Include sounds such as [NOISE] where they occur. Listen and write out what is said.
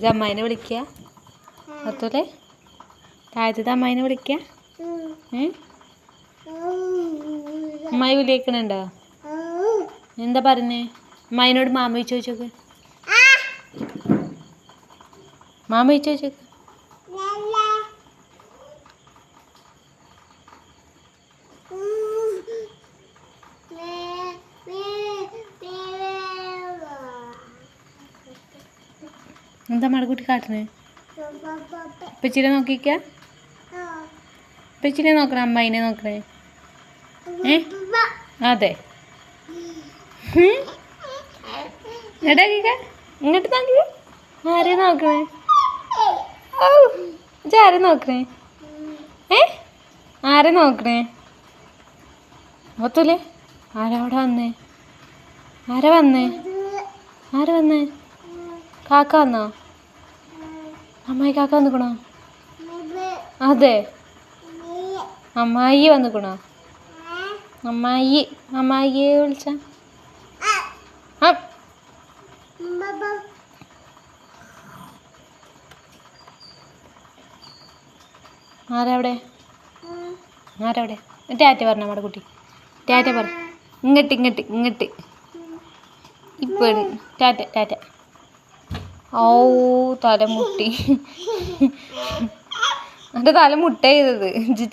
ഇത് അമ്മായിനെ വിളിക്കുക അത്തൂലെ താഴത്തത് അമ്മായിനെ വിളിക്കുക അമ്മായി വിളിക്കണുണ്ടോ എന്താ പറഞ്ഞേ? അമ്മായിനോട് മാമ ചോദിച്ചു ചോദിച്ചോക്ക്. മാമ ചോദിച്ചു ചോദിച്ചോക്ക്. എന്താ മടക്കുട്ടി കാട്ടണേ ഇപ്പച്ചിനെ നോക്കിക്ക. ഇപ്പച്ചിനെ നോക്കണേ അമ്മായിനെ നോക്കണേ. ഏ? അതെ. എടാ കേക്ക ഇങ്ങോട്ട് നോക്കി. ആരെ നോക്കണേ? ഓ ഇജ്ജ് ആരെ നോക്കണേ? ഏ? ആരെ നോക്കണേ? ഒത്തൂലേ ആരാ അവിടെ വന്നേ? ആരാ വന്നേ? ആരാ വന്നേ? കാക്ക വന്നോ? അമ്മായി കാക്ക വന്നിക്കണോ? അതെ. അമ്മായി. വന്നിക്കണോ? അമ്മായി. അമ്മായിയെ വിളിച്ച. ആരവിടെ? ആരവിടെ? ടാറ്റ പറഞ്ഞ നമ്മുടെ കുട്ടി. ടാറ്റ പറ. ഇങ്ങട്ട് ഇങ്ങട്ട് ഇങ്ങട്ട്. ഇപ്പൊ ടാറ്റ ടാറ്റ. ഔ തലമുട്ടി. [LAUGHS] എന്റെ തലമുട്ട ചെയ്തത്. ഇജ്ജ്